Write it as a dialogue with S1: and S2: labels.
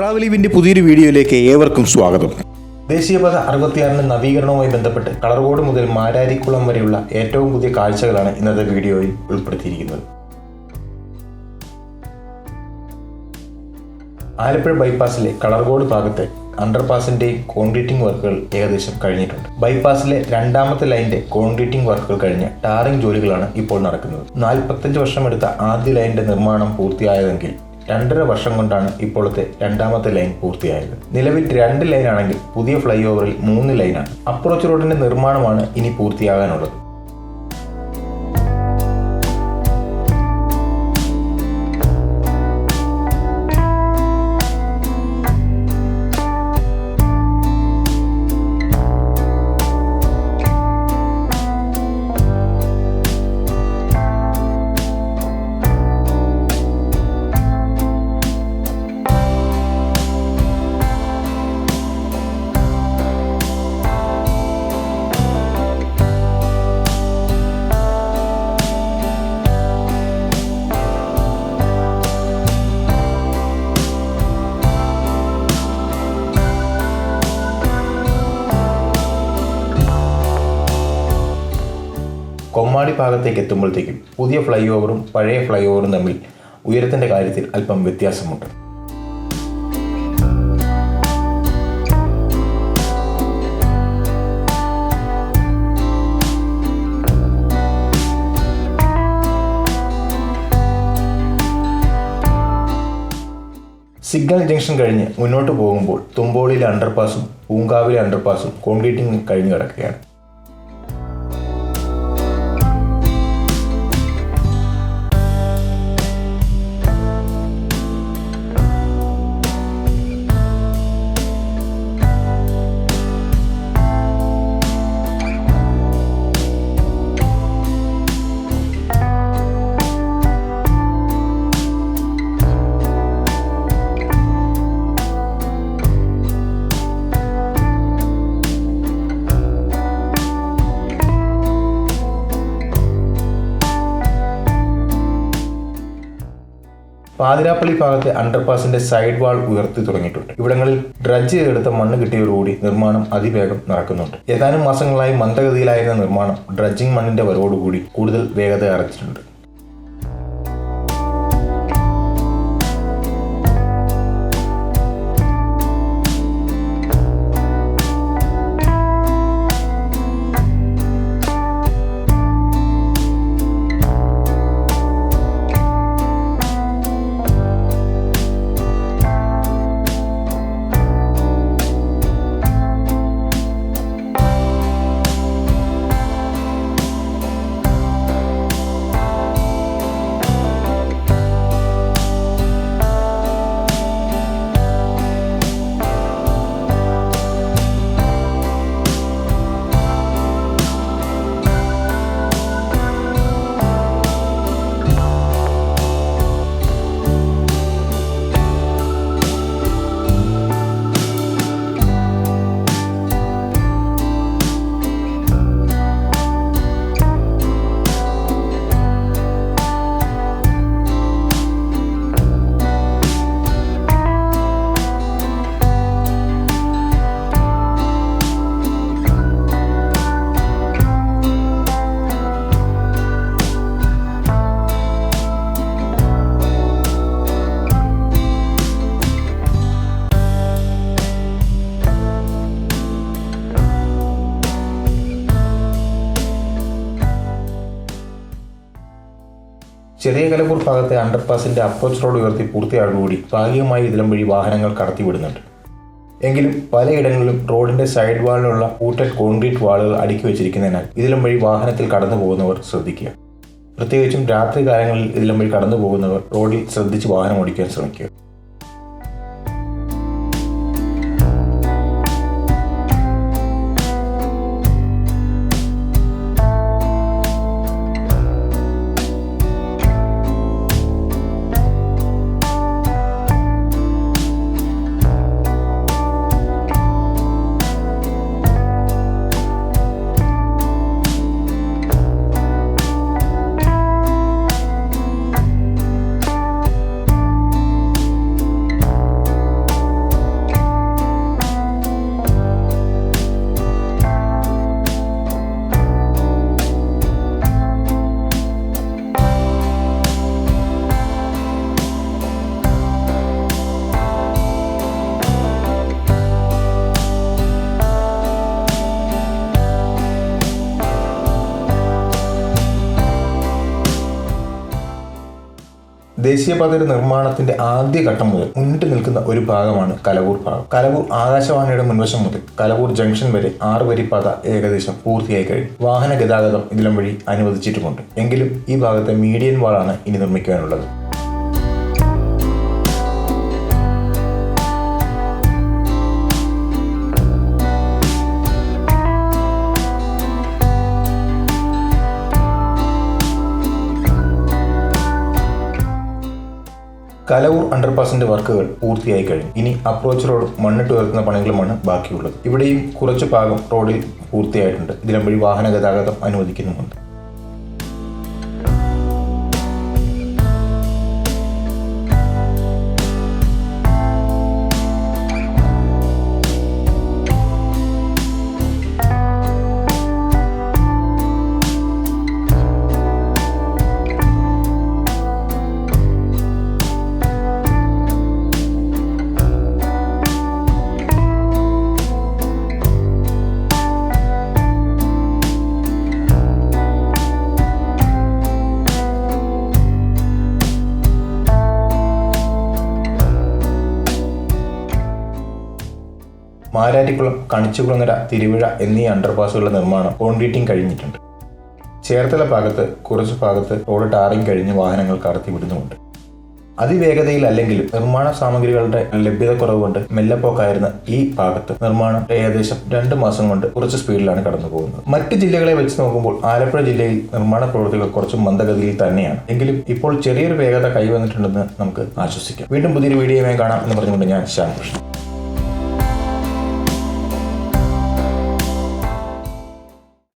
S1: ട്രാവലിവിന്റെ പുതിയൊരു വീഡിയോയിലേക്ക് ഏവർക്കും സ്വാഗതം. ദേശീയപാത അറുപത്തിയാറിന് നവീകരണവുമായി ബന്ധപ്പെട്ട് കളർകോട് മുതൽ മാരാരിക്കുളം വരെയുള്ള ഏറ്റവും പുതിയ കാഴ്ചകളാണ് ഇന്നത്തെ വീഡിയോയിൽ ഉൾപ്പെടുത്തിയിരിക്കുന്നത്. ആലപ്പുഴ ബൈപ്പാസിലെ കളർകോട് ഭാഗത്തെ അണ്ടർപാസിന്റെയും കോൺക്രീറ്റിംഗ് വർക്കുകൾ ഏകദേശം കഴിഞ്ഞിട്ടുണ്ട്. ബൈപ്പാസിലെ രണ്ടാമത്തെ ലൈനിന്റെ കോൺക്രീറ്റിംഗ് വർക്കുകൾ കഴിഞ്ഞ ടാറിംഗ് ജോലികളാണ് ഇപ്പോൾ നടക്കുന്നത്. നാൽപ്പത്തഞ്ച് വർഷമെടുത്ത ആദ്യ ലൈനിന്റെ നിർമ്മാണം പൂർത്തിയായതെങ്കിൽ രണ്ടര വർഷം കൊണ്ടാണ് ഇപ്പോഴത്തെ രണ്ടാമത്തെ ലൈൻ പൂർത്തിയായത്. നിലവിൽ രണ്ട് ലൈനാണെങ്കിൽ പുതിയ ഫ്ലൈ ഓവറിൽ മൂന്ന് ലൈനാണ്. അപ്രോച്ച് റോഡിന്റെ നിർമ്മാണമാണ് ഇനി പൂർത്തിയാകാനുള്ളത്. കൊമ്മാടി ഭാഗത്തേക്ക് എത്തുമ്പോഴത്തേക്കും പുതിയ ഫ്ലൈ ഓവറും പഴയ ഫ്ലൈ ഓവറും തമ്മിൽ ഉയരത്തിന്റെ കാര്യത്തിൽ അല്പം വ്യത്യാസമുണ്ട്. സിഗ്നൽ ജംഗ്ഷൻ കഴിഞ്ഞ് മുന്നോട്ട് പോകുമ്പോൾ തുമ്പോളിയിലെ അണ്ടർപാസും പൂങ്കാവിലെ അണ്ടർപാസും കോൺക്രീറ്റിംഗ് കഴിഞ്ഞ് കിടക്കുകയാണ്. പാതിരാപ്പള്ളി ഭാഗത്തെ അണ്ടർപാസിന്റെ സൈഡ് വാൾ ഉയർത്തി തുടങ്ങിയിട്ടുണ്ട്. ഇവിടങ്ങളിൽ ഡ്രഡ്ജ് എടുത്ത മണ്ണ് കിട്ടിയതോടുകൂടി നിർമ്മാണം അതിവേഗം നടക്കുന്നുണ്ട്. ഏതാനും മാസങ്ങളായി മന്ദഗതിയിലായിരുന്ന നിർമ്മാണം ഡ്രഡ്ജിംഗ് മണ്ണിന്റെ വരവോടുകൂടി കൂടുതൽ വേഗത അറച്ചിട്ടുണ്ട് ചെറിയ കലപ്പൂർ ഭാഗത്തെ അണ്ടർപാസിന്റെ അപ്രോച്ച് റോഡ് ഉയർത്തി പൂർത്തിയാകുകൂടി ഭാഗികമായി ഇതിലും വഴി വാഹനങ്ങൾ കടത്തിവിടുന്നുണ്ട്. എങ്കിലും പലയിടങ്ങളിലും റോഡിന്റെ സൈഡ് വാളിലുള്ള കൂട്ടൽ കോൺക്രീറ്റ് വാളുകൾ അടുക്കി വെച്ചിരിക്കുന്നതിനാൽ ഇതിലും വഴി വാഹനത്തിൽ കടന്നു പോകുന്നവർ ശ്രദ്ധിക്കുക. പ്രത്യേകിച്ചും രാത്രി കാലങ്ങളിൽ ഇതിലും വഴി കടന്നു പോകുന്നവർ റോഡിൽ ശ്രദ്ധിച്ച് വാഹനം ഓടിക്കാൻ ശ്രമിക്കുക. ദേശീയപാതയുടെ നിർമ്മാണത്തിന്റെ ആദ്യഘട്ടം മുതൽ മുന്നിട്ട് നിൽക്കുന്ന ഒരു ഭാഗമാണ് കലവൂർ ഭാഗം. കലവൂർ ആകാശവാണിയുടെ മുൻവശം മുതൽ കലവൂർ ജംഗ്ഷൻ വരെ ആറ് വരിപ്പാത പാത ഏകദേശം പൂർത്തിയായി കഴിഞ്ഞു. വാഹന ഗതാഗതം ഇതിലും വഴി അനുവദിച്ചിട്ടുമുണ്ട്. എങ്കിലും ഈ ഭാഗത്തെ മീഡിയൻ വാളാണ് ഇനി നിർമ്മിക്കാനുള്ളത്. കലവൂർ അണ്ടർപാസിന്റെ വർക്കുകൾ പൂർത്തിയായി കഴിഞ്ഞു. ഇനി അപ്രോച്ച് റോഡ് മണ്ണിട്ട് ഉയർത്തുന്ന പണികളുമാണ് ബാക്കിയുള്ളത്. ഇവിടെയും കുറച്ച് ഭാഗം റോഡിൽ പൂർത്തിയായിട്ടുണ്ട്. ഇതിലും വഴി വാഹന ഗതാഗതം അനുവദിക്കുന്നുമുണ്ട്. മാരാരിക്കുളം കണിച്ചുകുളങ്ങര തിരുവിഴ എന്നീ അണ്ടർപാസുകളുടെ നിർമ്മാണം കോൺക്രീറ്റിംഗ് കഴിഞ്ഞിട്ടുണ്ട്. ചേർത്തല ഭാഗത്ത് കുറച്ച് ഭാഗത്ത് റോഡ് ടാറിംഗ് കഴിഞ്ഞ് വാഹനങ്ങൾ കടത്തിവിടുന്നുമുണ്ട് അതിവേഗതയിലല്ലെങ്കിലും നിർമ്മാണ സാമഗ്രികളുടെ ലഭ്യത കുറവുകൊണ്ട് മെല്ലപ്പോക്കായിരുന്ന ഈ ഭാഗത്ത് നിർമ്മാണം ഏകദേശം രണ്ട് മാസം കൊണ്ട് കുറച്ച് സ്പീഡിലാണ് കടന്നു പോകുന്നത് മറ്റ് ജില്ലകളെ വെച്ച് നോക്കുമ്പോൾ ആലപ്പുഴ ജില്ലയിൽ നിർമ്മാണ പ്രവൃത്തികൾ കുറച്ച് മന്ദഗതിയിൽ തന്നെയാണ്. എങ്കിലും ഇപ്പോൾ ചെറിയൊരു വേഗത കൈവന്നിട്ടുണ്ടെന്ന് നമുക്ക് ആശ്വസിക്കാം. വീണ്ടും പുതിയൊരു വീഡിയോയുമായി കാണാം എന്ന് പറഞ്ഞുകൊണ്ട് ഞാൻ ശ്യാമകൃഷ്ണൻ